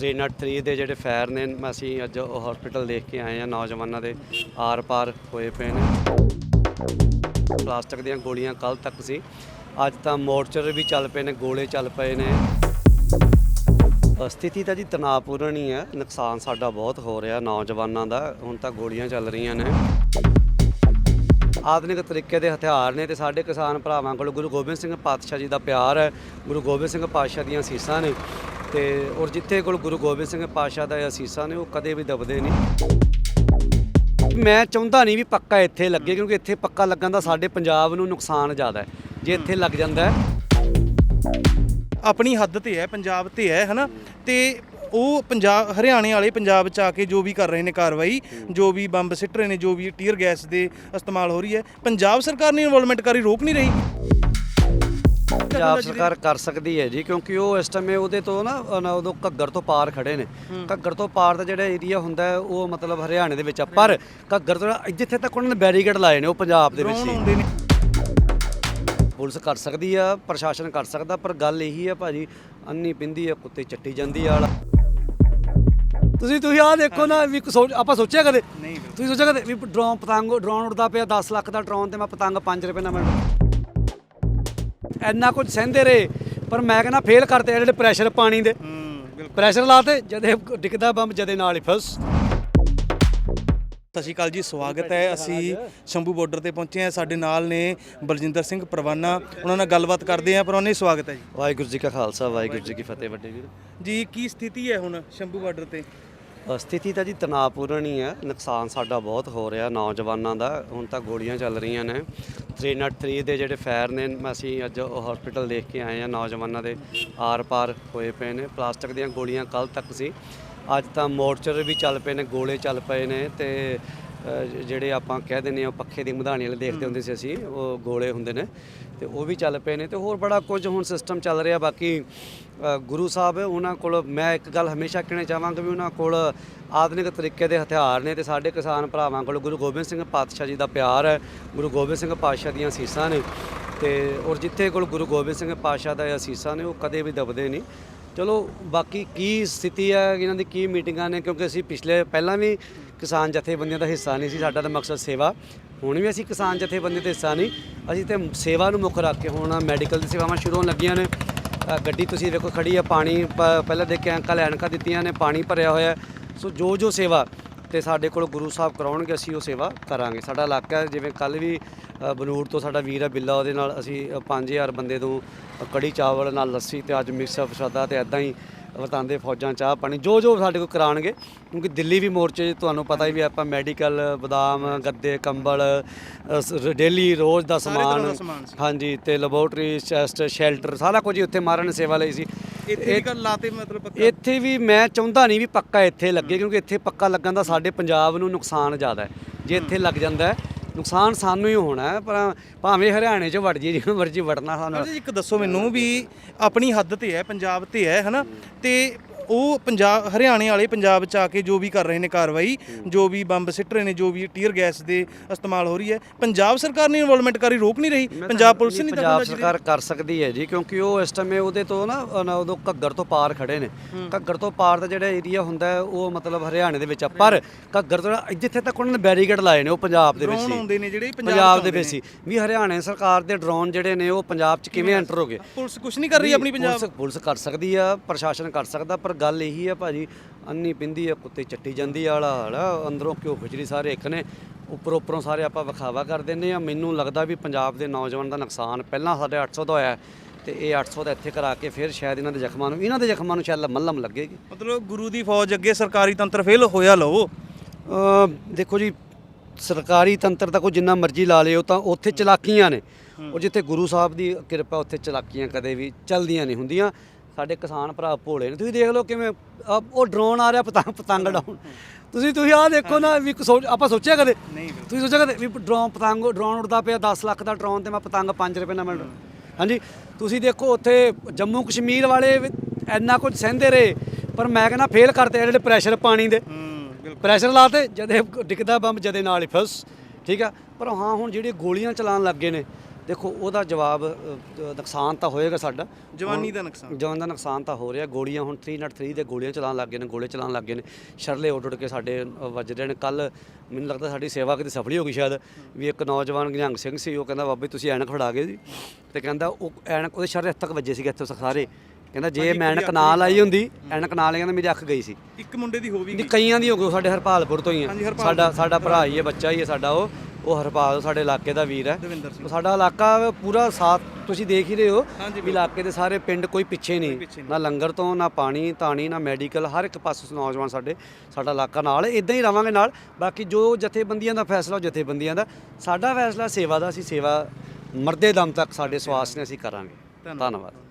303 ਦੇ ਜਿਹੜੇ ਫਾਇਰ ਨੇ, ਅਸੀਂ ਅੱਜ ਹਸਪੀਟਲ ਦੇਖ ਕੇ ਆਏ ਆ ਨੌਜਵਾਨਾਂ ਦੇ ਆਰ-ਪਾਰ ਹੋਏ ਪਏ ਨੇ। ਪਲਾਸਟਿਕ ਦੀਆਂ ਗੋਲੀਆਂ ਕੱਲ ਤੱਕ ਸੀ। ਅੱਜ ਤਾਂ ਮੋਰਚਰ ਵੀ ਚੱਲ ਪਏ ਨੇ, ਗੋਲੇ ਚੱਲ ਪਏ ਨੇ। ਸਥਿਤੀ ਤਾਂ ਜੀ ਤਣਾਅਪੂਰਨ ਹੀ ਹੈ। ਨੁਕਸਾਨ ਸਾਡਾ ਬਹੁਤ ਹੋ ਰਿਹਾ ਨੌਜਵਾਨਾਂ ਦਾ। ਹੁਣ ਤਾਂ ਗੋਲੀਆਂ ਚੱਲ ਰਹੀਆਂ ਨੇ। ਆਧੁਨਿਕ ਤਰੀਕੇ ਦੇ ਹਥਿਆਰ ਨੇ ਤੇ ਸਾਡੇ ਕਿਸਾਨ ਭਰਾਵਾਂ ਕੋਲ ਗੁਰੂ ਗੋਬਿੰਦ ਸਿੰਘ ਪਾਤਸ਼ਾਹ ਜੀ ਦਾ ਪਿਆਰ ਹੈ। ਗੁਰੂ ਗੋਬਿੰਦ ਸਿੰਘ ਪਾਤਸ਼ਾਹ ਦੀਆਂ ਸੀਸਾਂ ਨੇ। ਤੇ ਔਰ ਜਿੱਥੇ ਕੋਲ ਗੁਰੂ ਗੋਬਿੰਦ ਸਿੰਘ ਪਾਤਸ਼ਾਹ ਦਾ ਇਹ ਅਸੀਸਾਂ ਨੇ, ਉਹ ਕਦੇ ਵੀ ਦਬਦੇ ਨਹੀਂ। ਮੈਂ ਚਾਹੁੰਦਾ ਨਹੀਂ ਵੀ ਪੱਕਾ ਇੱਥੇ ਲੱਗੇ, ਕਿਉਂਕਿ ਇੱਥੇ ਪੱਕਾ ਲੱਗਣ ਦਾ ਸਾਡੇ ਪੰਜਾਬ ਨੂੰ ਨੁਕਸਾਨ ਜ਼ਿਆਦਾ ਹੈ। ਜੇ ਇੱਥੇ ਲੱਗ ਜਾਂਦਾ ਹੈ। ਆਪਣੀ ਹੱਦ ਤੇ ਹੈ, ਪੰਜਾਬ ਤੇ ਹੈ, ਹਨਾ? ਤੇ ਉਹ ਪੰਜਾਬ, ਹਰਿਆਣੇ ਵਾਲੇ ਪੰਜਾਬ ਚ ਆ ਕੇ ਜੋ ਵੀ ਕਰ ਰਹੇ ਨੇ ਕਾਰਵਾਈ, ਜੋ ਵੀ ਬੰਬ ਸਿੱਟ ਰਹੇ ਨੇ, ਜੋ ਵੀ ਟੀਅਰ ਗੈਸ ਦੇ ਇਸਤੇਮਾਲ ਹੋ ਰਹੀ ਹੈ, ਪੰਜਾਬ ਸਰਕਾਰ ਨੇ ਇਨਵੋਲਵਮੈਂਟ ਕਰੀ, ਰੋਕ ਨਹੀਂ ਰਹੀ। ਪੰਜਾਬ ਸਰਕਾਰ ਕਰ ਸਕਦੀ ਹੈ ਜੀ ਕਿਉਂਕਿ ਉਹ ਇਸ ਟਾਈਮ ਉਹਦੇ ਤੋਂ ਨਾ ਨਾ ਉਦੋਂ ਘੱਗਰ ਤੋਂ ਪਾਰ ਖੜੇ ਨੇ। ਘੱਗਰ ਤੋਂ ਪਾਰ ਦਾ ਜਿਹੜਾ ਏਰੀਆ ਹੁੰਦਾ ਹੈ, ਉਹ ਮਤਲਬ ਹਰਿਆਣੇ ਦੇ ਵਿੱਚ ਆ। ਪਰ ਘੱਗਰ ਤੋਂ ਜਿੱਥੇ ਤੱਕ ਉਹਨਾਂ ਨੇ ਬੈਰੀਕੇਡ ਲਾਏ ਨੇ ਉਹ ਪੰਜਾਬ ਦੇ ਵਿੱਚ ਨੇ। ਪੁਲਿਸ ਕਰ ਸਕਦੀ ਆ ਪ੍ਰਸ਼ਾਸਨ ਕਰ ਸਕਦਾ ਪਰ ਗੱਲ ਇਹੀ ਆ ਭਾਜੀ ਅੰਨੀ ਪਿੰਦੀ ਆ ਕੁੱਤੇ ਚੱਟੀ ਜਾਂਦੀ ਆ ਵਾਲਾ। ਤੁਸੀਂ ਤੁਸੀਂ ਆਹ ਦੇਖੋ ਨਾ ਵੀ ਇੱਕ ਸੋਚ ਆਪਾਂ ਸੋਚਿਆ ਕਦੇ? ਨਹੀਂ ਤੁਸੀਂ ਸੋਚਿਆ ਕਦੇ ਵੀ ਡਰੋਨ ਪਤੰਗ ਡਰੋਨ ਉੜਦਾ ਪਿਆ 10 ਲੱਖ ਦਾ ਡਰੋਨ ਤੇ ਮੈਂ ਪਤੰਗ 5 ਰੁਪਏ ਨਾਲ ਮਿਲ ਇੰਨਾ ਕੁਝ ਸਹਿੰਦੇ ਰਹੇ ਪਰ ਮੈਂ ਕਹਿੰਦਾ ਫੇਲ ਕਰਤੇ ਆ ਜਿਹੜੇ ਪ੍ਰੈਸ਼ਰ ਪਾਣੀ ਦੇ। ਪ੍ਰੈਸ਼ਰ ਲਾਤੇ ਜਦੇ ਡਿੱਗਦਾ ਬੰਬ ਜਦੇ ਨਾਲ ਹੀ ਫਸ ਸਤਿ ਸ਼੍ਰੀ ਅਕਾਲ ਜੀ ਸਵਾਗਤ ਹੈ। ਅਸੀਂ ਸ਼ੰਭੂ ਬਾਰਡਰ ਤੇ ਪਹੁੰਚੇ ਹਾਂ। ਸਾਡੇ ਨਾਲ ਨੇ ਬਲਜਿੰਦਰ ਸਿੰਘ ਪ੍ਰਵਾਨਾ। ਉਹਨਾਂ ਨਾਲ ਗੱਲਬਾਤ ਕਰਦੇ ਹਾਂ ਪ੍ਰਵਾਨੇ ਸਵਾਗਤ ਹੈ ਜੀ। ਵਾਹਿਗੁਰੂ ਜੀ ਕਾ ਖਾਲਸਾ ਵਾਹਿਗੁਰੂ ਜੀ ਕੀ ਫਤਿਹ ਵੱਡੇ ਵੀਰ। ਜੀ ਕੀ ਸਥਿਤੀ ਹੈ ਹੁਣ ਸ਼ੰਭੂ ਬਾਰਡਰ ਤੇ? ਸਥਿਤੀ ਤਾਂ ਜੀ ਤਣਾਅਪੂਰਨ ਹੀ ਹੈ। ਨੁਕਸਾਨ ਸਾਡਾ ਬਹੁਤ ਹੋ ਰਿਹਾ ਨੌਜਵਾਨਾਂ ਦਾ। ਹੁਣ ਤਾਂ ਗੋਲੀਆਂ ਚੱਲ ਰਹੀਆਂ ਨੇ। 303 ਦੇ ਜਿਹੜੇ ਫਾਇਰ ਨੇ, ਅਸੀਂ ਅੱਜ ਹਸਪੀਟਲ ਦੇਖ ਕੇ ਆਏ ਆ ਨੌਜਵਾਨਾਂ ਦੇ ਆਰ-ਪਾਰ ਹੋਏ ਪਏ ਨੇ। ਪਲਾਸਟਿਕ ਦੀਆਂ ਗੋਲੀਆਂ ਕੱਲ ਤੱਕ ਸੀ। ਅੱਜ ਤਾਂ ਮੋਰਚਰ ਵੀ ਚੱਲ ਪਏ ਨੇ, ਗੋਲੇ ਚੱਲ ਪਏ ਨੇ ਤੇ ਜਿਹੜੇ ਆਪਾਂ ਕਹਿ ਦਿੰਦੇ ਆ ਪੱਖੇ ਦੀ ਮਧਾਣੀ ਵਾਲੇ ਦੇਖਦੇ ਹੁੰਦੇ ਸੀ ਅਸੀਂ ਉਹ ਗੋਲੇ ਹੁੰਦੇ ਨੇ। ਤੇ ਉਹ ਵੀ ਚੱਲ ਪਏ ਨੇ ਤੇ ਹੋਰ ਬੜਾ ਕੁਝ ਹੁਣ ਸਿਸਟਮ ਚੱਲ ਰਿਹਾ। ਬਾਕੀ ਗੁਰੂ ਸਾਹਿਬ ਉਹਨਾਂ ਕੋਲ ਮੈਂ ਇੱਕ ਗੱਲ ਹਮੇਸ਼ਾ ਕਹਿਣਾ ਚਾਹਾਂਗਾ ਵੀ ਉਹਨਾਂ ਕੋਲ ਆਧੁਨਿਕ ਤਰੀਕੇ ਦੇ ਹਥਿਆਰ ਨੇ ਤੇ ਸਾਡੇ ਕਿਸਾਨ ਭਰਾਵਾਂ ਕੋਲ ਗੁਰੂ ਗੋਬਿੰਦ ਸਿੰਘ ਪਾਤਸ਼ਾਹ ਜੀ ਦਾ ਪਿਆਰ ਹੈ ਗੁਰੂ ਗੋਬਿੰਦ ਸਿੰਘ ਪਾਤਸ਼ਾਹ ਦੀਆਂ ਅਸੀਸਾਂ ਨੇ। ਤੇ ਔਰ ਜਿੱਥੇ ਕੋਲ ਗੁਰੂ ਗੋਬਿੰਦ ਸਿੰਘ ਪਾਤਸ਼ਾਹ ਦਾ ਅਸੀਸਾਂ ਨੇ ਉਹ ਕਦੇ ਵੀ ਦਬਦੇ ਨਹੀਂ। ਚਲੋ ਬਾਕੀ ਕੀ ਸਥਿਤੀ ਹੈ ਇਹਨਾਂ ਦੀ ਕੀ ਮੀਟਿੰਗਾਂ ਨੇ ਕਿਉਂਕਿ ਅਸੀਂ ਪਿਛਲੇ ਪਹਿਲਾਂ ਵੀ ਕਿਸਾਨ ਜਥੇਬੰਦੀਆਂ ਦਾ ਹਿੱਸਾ ਨਹੀਂ ਸੀ ਸਾਡਾ ਤਾਂ ਮਕਸਦ ਸੇਵਾ। ਹੁਣ ਵੀ ਅਸੀਂ ਕਿਸਾਨ ਜਥੇਬੰਦੀ ਦਾ ਹਿੱਸਾ ਨਹੀਂ ਅਸੀਂ ਤੇ ਸੇਵਾ ਨੂੰ ਮੁੱਖ ਰੱਖ ਕੇ ਹੁਣ ਮੈਡੀਕਲ ਦੀ ਸੇਵਾਵਾਂ ਸ਼ੁਰੂ ਹੋਣ ਲੱਗੀਆਂ ਨੇ। ਗੱਡੀ ਤੁਸੀਂ ਵੇਖੋ ਖੜੀ ਆ ਪਾਣੀ ਪ- ਪਹਿਲਾਂ ਦੇਖ ਕੇ ਅੰਕਲ ਐਨਕਾਂ ਦਿੱਤੀਆਂ ਨੇ ਪਾਣੀ ਭਰਿਆ ਹੋਇਆ। ਸੋ ਜੋ ਜੋ ਸੇਵਾ ਤੇ ਸਾਡੇ ਕੋਲ ਗੁਰੂ ਸਾਹਿਬ ਕਰਾਉਣਗੇ ਅਸੀਂ ਉਹ ਸੇਵਾ ਕਰਾਂਗੇ। ਸਾਡਾ ਇਲਾਕਾ ਜਿਵੇਂ ਕੱਲ ਵੀ ਅ, ਬਨੂੜ ਤੋਂ ਸਾਡਾ ਵੀਰ ਹੈ ਬਿੱਲਾ ਉਹਦੇ ਨਾਲ ਅਸੀਂ ਅ, 5000 ਬੰਦੇ ਤੋਂ ਕੜੀ ਚਾਵਲ ਨਾਲ ਲੱਸੀ ਤੇ ਅੱਜ ਮਿਕਸ ਪ੍ਰਸ਼ਾਦਾ ਤੇ ਐਦਾਂ ਹੀ ਵਰਤਾਂਦੇ ਫੌਜਾਂ ਚਾਹ ਪਾਣੀ ਜੋ ਜੋ ਸਾਡੇ ਕੋਲ ਕਰਾਣਗੇ ਕਿਉਂਕਿ ਦਿੱਲੀ ਵੀ ਮੋਰਚੇ ਤੁਹਾਨੂੰ ਪਤਾ ਹੀ ਵੀ ਆਪਾਂ ਮੈਡੀਕਲ ਬਦਾਮ ਗੱਦੇ ਕੰਬਲ ਡੇਲੀ ਰੋਜ਼ ਦਾ ਸਮਾਨ। ਹਾਂਜੀ ਤੇ ਲੈਬੋਰਟਰੀ ਚੈਸਟ ਸ਼ੈਲਟਰ ਸਾਰਾ ਕੁਝ ਉੱਥੇ ਮਾਰਨ ਸੇਵਾ ਲਈ ਸੀ। ਇੱਥੇ ਵੀ ਗੱਲ ਲਾਤੇ ਮਤਲਬ ਪੱਕਾ? ਇੱਥੇ ਵੀ ਮੈਂ ਚਾਹੁੰਦਾ ਨਹੀਂ ਵੀ ਪੱਕਾ ਇੱਥੇ ਲੱਗੇ ਕਿਉਂਕਿ ਇੱਥੇ ਪੱਕਾ ਲੱਗਣ ਦਾ ਸਾਡੇ ਪੰਜਾਬ ਨੂੰ ਨੁਕਸਾਨ ਜ਼ਿਆਦਾ ਹੈ। ਜੇ ਇੱਥੇ ਲੱਗ ਜਾਂਦਾ ਹੈ ਨੁਕਸਾਨ ਸਾਨੂੰ ਹੀ ਹੋਣਾ ਹੈ ਪਰ ਭਾਵੇਂ ਹਰਿਆਣੇ 'ਚ ਵੜ ਜੀ ਜਿਵੇਂ ਮਰਜ਼ੀ ਵੜਨਾ ਸਾਨੂੰ। ਜੀ, ਇੱਕ ਦੱਸੋ ਮੈਨੂੰ ਵੀ ਆਪਣੀ ਹੱਦ ਤੇ ਹੈ ਪੰਜਾਬ ਤੇ ਹੈ ਹਨਾ? ਤੇ ਉਹ ਪੰਜਾਬ ਹਰਿਆਣੇ ਵਾਲੇ ਪੰਜਾਬ ਚ ਆ ਕੇ ਜੋ ਵੀ ਕਰ ਰਹੇ ਨੇ ਕਾਰਵਾਈ ਜੋ ਵੀ ਬੰਬ ਸਿੱਟ ਰਹੇ ਨੇ ਜੋ ਵੀ ਟੀਅਰ ਗੈਸ ਦੇ ਇਸਤੇਮਾਲ ਹੋ ਰਹੀ ਹੈ ਪੰਜਾਬ ਸਰਕਾਰ ਨੇ ਇਨਵੋਲਵਮੈਂਟ ਕਰੀ ਰੋਕ ਨਹੀਂ ਰਹੀ ਪੰਜਾਬ ਪੁਲਿਸ ਨਹੀਂ ਪੰਜਾਬ ਸਰਕਾਰ ਕਰ ਸਕਦੀ ਹੈ ਜੀ ਕਿਉਂਕਿ ਉਹ ਇਸ ਟਾਈਮ ਉਹਦੇ ਤੋਂ ਨਾ ਉਦੋਂ ਘੱਗਰ ਤੋਂ ਪਾਰ ਖੜੇ ਨੇ। ਘੱਗਰ ਤੋਂ ਪਾਰ ਦਾ ਜਿਹੜਾ ਏਰੀਆ ਹੁੰਦਾ ਹੈ, ਉਹ ਮਤਲਬ ਹਰਿਆਣੇ ਦੇ ਵਿੱਚ ਆ ਪਰ ਘੱਗਰ ਤੋਂ ਜਿੱਥੇ ਤੱਕ ਉਹਨਾਂ ਨੇ ਬੈਰੀਕੇਡ ਲਾਏ ਨੇ ਉਹ ਪੰਜਾਬ ਦੇ ਵਿੱਚ ਸੀ ਆਉਂਦੇ ਨੇ ਜਿਹੜੇ ਪੰਜਾਬ ਦੇ ਵਿੱਚ ਸੀ ਵੀ ਹਰਿਆਣੇ ਸਰਕਾਰ ਦੇ ਡਰੋਨ ਜਿਹੜੇ ਨੇ ਉਹ ਪੰਜਾਬ 'ਚ ਕਿਵੇਂ ਐਂਟਰ ਹੋ ਗਏ? ਪੁਲਿਸ ਕੁਝ ਨਹੀਂ ਕਰ ਰਹੀ ਆਪਣੀ ਪੰਜਾਬ। ਪੁਲਿਸ ਪੁਲਿਸ ਕਰ ਸਕਦੀ ਆ ਪ੍ਰਸ਼ਾਸਨ ਕਰ ਸਕਦਾ ਪਰ ਗੱਲ ਇਹੀ ਆ ਭਾਜੀ ਅੰਨੀ ਪਿੰਦੀ ਆ ਕੁੱਤੇ ਚੱਟੀ ਜਾਂਦੀ ਆ ਵਾਲਾ ਹਾਲ ਅੰਦਰੋਂ ਕਿਉਂ ਖਿਚੜੀ ਸਾਰੇ ਇੱਕ ਨੇ ਉੱਪਰੋਂ ਉੱਪਰੋਂ ਸਾਰੇ ਆਪਾਂ ਵਿਖਾਵਾ ਕਰ ਦਿੰਦੇ ਆ। ਮੈਨੂੰ ਲੱਗਦਾ ਵੀ ਪੰਜਾਬ ਦੇ ਨੌਜਵਾਨ ਦਾ ਨੁਕਸਾਨ ਪਹਿਲਾਂ ਸਾਡੇ 800 ਦਾ ਹੋਇਆ ਤੇ ਇਹ 800 ਦਾ ਇੱਥੇ ਕਰਾ ਕੇ ਫਿਰ ਸ਼ਾਇਦ ਇਹਨਾਂ ਦੇ ਜ਼ਖਮਾਂ ਨੂੰ ਇਹਨਾਂ ਦੇ ਜ਼ਖਮਾਂ ਨੂੰ ਸ਼ਾਇਦ ਮੱਲਮ ਲੱਗੇਗੀ। ਮਤਲਬ ਗੁਰੂ ਦੀ ਫੌਜ ਅੱਗੇ ਸਰਕਾਰੀ ਤੰਤਰ ਫੇਲ ਹੋਇਆ ਲਓ। ਦੇਖੋ ਜੀ ਸਰਕਾਰੀ ਤੰਤਰ ਤਾਂ ਕੋਈ ਜਿੰਨਾ ਮਰਜ਼ੀ ਲਾ ਲਿਓ ਤਾਂ ਉੱਥੇ ਚਲਾਕੀਆਂ ਨੇ। ਉਹ ਜਿੱਥੇ ਗੁਰੂ ਸਾਹਿਬ ਦੀ ਕਿਰਪਾ ਉੱਥੇ ਚਲਾਕੀਆਂ ਕਦੇ ਵੀ ਚਲਦੀਆਂ ਨਹੀਂ ਹੁੰਦੀਆਂ। ਸਾਡੇ ਕਿਸਾਨ ਭਰਾ ਭੋਲੇ ਨੇ। ਤੁਸੀਂ ਦੇਖ ਲਓ ਕਿਵੇਂ ਉਹ ਡਰੋਨ ਆ ਰਿਹਾ ਪਤੰਗ ਪਤੰਗ ਡਾਉਣ ਤੁਸੀਂ ਤੁਸੀਂ ਆਹ ਦੇਖੋ ਨਾ ਵੀ ਇੱਕ ਸੋਚ ਆਪਾਂ ਸੋਚਿਆ ਕਦੇ? ਨਹੀਂ ਤੁਸੀਂ ਸੋਚਿਆ ਕਦੇ ਵੀ ਡਰੋਨ ਪਤੰਗ ਡਰੋਨ ਉੜਦਾ ਪਿਆ 10 ਲੱਖ ਦਾ ਡਰੋਨ ਤੇ ਮੈਂ ਪਤੰਗ 5 ਰੁਪਏ ਨਾਲ ਮਿਲ ਹਾਂਜੀ ਤੁਸੀਂ ਦੇਖੋ ਉੱਥੇ ਜੰਮੂ ਕਸ਼ਮੀਰ ਵਾਲੇ ਵੀ ਇੰਨਾ ਕੁਝ ਸਹਿੰਦੇ ਰਹੇ ਪਰ ਮੈਂ ਕਹਿੰਦਾ ਫੇਲ ਕਰਤੇ ਆ ਜਿਹੜੇ ਪ੍ਰੈਸ਼ਰ ਪਾਣੀ ਦੇ। ਹੂੰ ਬਿਲਕੁਲ। ਪ੍ਰੈਸ਼ਰ ਲਾਤੇ ਜਦੇ ਡਿੱਗਦਾ ਬੰਬ ਜਦੇ ਨਾਲ ਹੀ ਫਸ ਠੀਕ ਆ? ਪਰ ਹਾਂ ਹੁਣ ਜਿਹੜੇ ਗੋਲੀਆਂ ਚਲਾਉਣ ਲੱਗੇ ਨੇ ਦੇਖੋ ਉਹਦਾ ਜਵਾਬ ਅ, ਨੁਕਸਾਨ ਤਾਂ ਹੋਏਗਾ ਸਾਡਾ। ਜਵਾਨੀ ਦਾ ਨੁਕਸਾਨ। ਜਾਨ ਦਾ ਨੁਕਸਾਨ ਤਾਂ ਹੋ ਰਿਹਾ। ਗੋਲੀਆਂ ਹੁਣ 303 ਦੇ ਗੋਲੀਆਂ ਚਲਾਉਣ ਲੱਗ ਗਏ ਨੇ ਗੋਲੇ ਚਲਾਉਣ ਲੱਗ ਗਏ ਨੇ। ਸ਼ਰਲੇ ਉੱਡ ਉੱਡ ਕੇ ਸਾਡੇ ਅ, ਵੱਜ ਰਹੇ ਨੇ। ਕੱਲ ਮੈਨੂੰ ਲੱਗਦਾ ਸਾਡੀ ਸੇਵਾ ਕਿਤੇ ਸਫਲੀ ਹੋ ਗਈ ਸ਼ਾਇਦ ਵੀ ਇੱਕ ਨੌਜਵਾਨ ਨਿਹੰਗ ਸਿੰਘ ਸੀ ਉਹ ਕਹਿੰਦਾ ਬਾਬੇ ਤੁਸੀਂ ਐਨਕ ਫੜਾ ਗਏ ਜੀ ਤੇ ਕਹਿੰਦਾ ਉਹ ਐਨਕ ਉਹਦੇ ਸ਼ਰਲੇ ਤੱਕ ਵੱਜੇ ਸੀਗੇ ਇੱਥੇ ਸਾਰੇ। ਕਹਿੰਦਾ ਜੇ ਮੈਂ ਐਨਕ ਨਾ ਲਾਈ ਹੁੰਦੀ ਐਨਕ ਨਾ ਲਾਈ ਕਹਿੰਦਾ ਮੇਰੀ ਅੱਖ ਗਈ ਸੀ। ਇੱਕ ਮੁੰਡੇ ਦੀ ਹੋ ਵੀ ਨਹੀਂ ਕਈਆਂ ਦੀ ਹੋ ਗਈ ਸਾਡੇ ਹਰਪਾਲਪੁਰ ਤੋਂ ਹੀ ਆ। ਹਰਪਾਲ ਸਾਡਾ ਸਾਡਾ ਭਰਾ ਹੀ ਹੈ ਬੱਚਾ ਹੀ ਹੈ ਸਾਡਾ ਉਹ। ਉਹ ਹਰਪਾਲ ਸਾਡੇ ਇਲਾਕੇ ਦਾ ਵੀਰ ਹੈ। ਦਵਿੰਦਰ ਸਿੰਘ। ਸਾਡਾ ਇਲਾਕਾ ਪੂਰਾ ਸਾਥ ਤੁਸੀਂ ਦੇਖ ਹੀ ਰਹੇ ਹੋ ਵੀ ਇਲਾਕੇ ਦੇ ਸਾਰੇ ਪਿੰਡ ਕੋਈ ਪਿੱਛੇ ਨਹੀਂ। ਨਾ ਲੰਗਰ ਤੋਂ ਨਾ ਪਾਣੀ ਤਾਣੀ ਨਾ ਮੈਡੀਕਲ ਹਰ ਇੱਕ ਪਾਸੇ ਨੌਜਵਾਨ ਸਾਡੇ ਸਾਡਾ ਇਲਾਕਾ ਨਾਲ। ਇਦਾਂ ਹੀ ਰਵਾਂਗੇ ਨਾਲ। ਬਾਕੀ ਜੋ ਜਥੇਬੰਦੀਆਂ ਦਾ ਫੈਸਲਾ ਉਹ ਜਥੇਬੰਦੀਆਂ ਦਾ। ਸਾਡਾ ਫੈਸਲਾ ਸੇਵਾ ਦਾ ਅਸੀਂ ਸੇਵਾ ਮਰਦੇ ਦਮ ਤੱਕ ਸਾਡੇ ਸਵਾਸ ਨੇ ਅਸੀਂ ਕਰਾਂਗੇ। ਧੰਨਵਾਦ।